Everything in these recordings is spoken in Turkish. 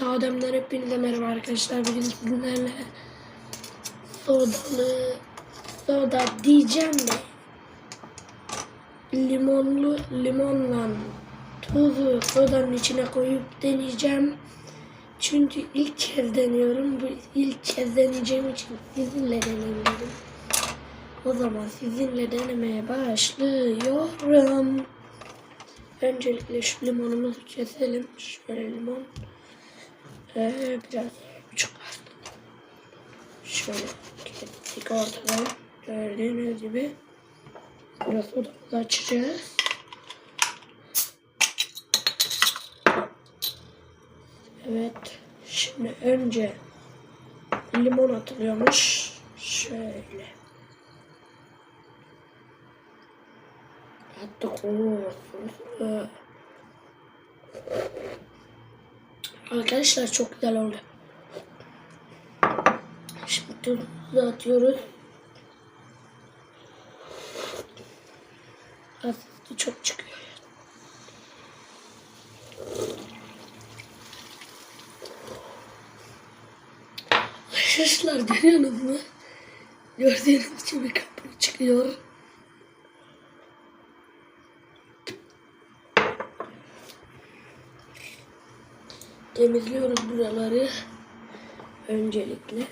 Tademler hepinize merhaba arkadaşlar. Bugün sizlerle sodalı soda diyeceğim de limonlu limonla tuzu sodanın içine koyup deneyeceğim. Çünkü ilk kez deniyorum. Bu ilk kez deneyeceğim için sizinle deneyim dedim. O zaman sizinle denemeye başlıyorum. Öncelikle şu limonumuzu keselim. Şöyle limon. Ee, biraz az. Şöyle kestik ortadan. Gördüğünüz gibi. Burası odamızı açacağız. Evet. Şimdi önce limon atılıyormuş. Şöyle. Attık. Oo. Arkadaşlar çok güzel oldu. Şimdi tuzumuzu atıyoruz. Aslında çok çıkıyor. Arkadaşlar görüyorsunuz mu? Gördüğünüz gibi kapı çıkıyor. Temizliyoruz buraları. Öncelikle.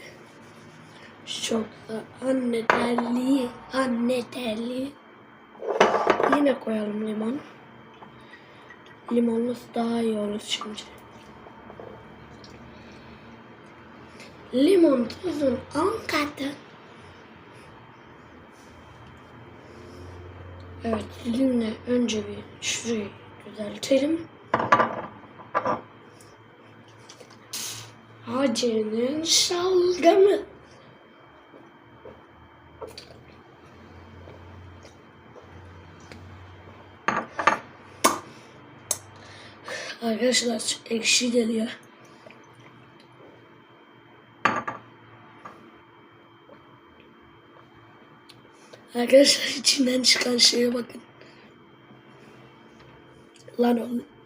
Çok da anne terli anne terli yine koyalım limon. Limonlu daha iyi olur şimdi. Limon tuzun 10 katı. Evet dilimle önce bir şurayı düzeltelim Hacı'nın şalgamı. Arkadaşlar ekşi geliyor. Arkadaşlar içinden çıkan şeye bakın. Lan oğlum.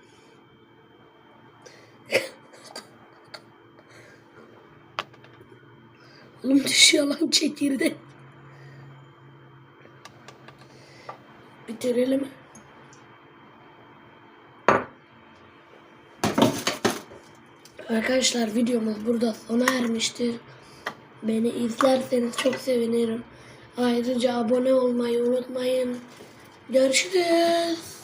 Oğlum düşüyor lan çekirde. Bitirelim. Arkadaşlar videomuz burada sona ermiştir. Beni izlerseniz çok sevinirim. Ayrıca abone olmayı unutmayın. Görüşürüz.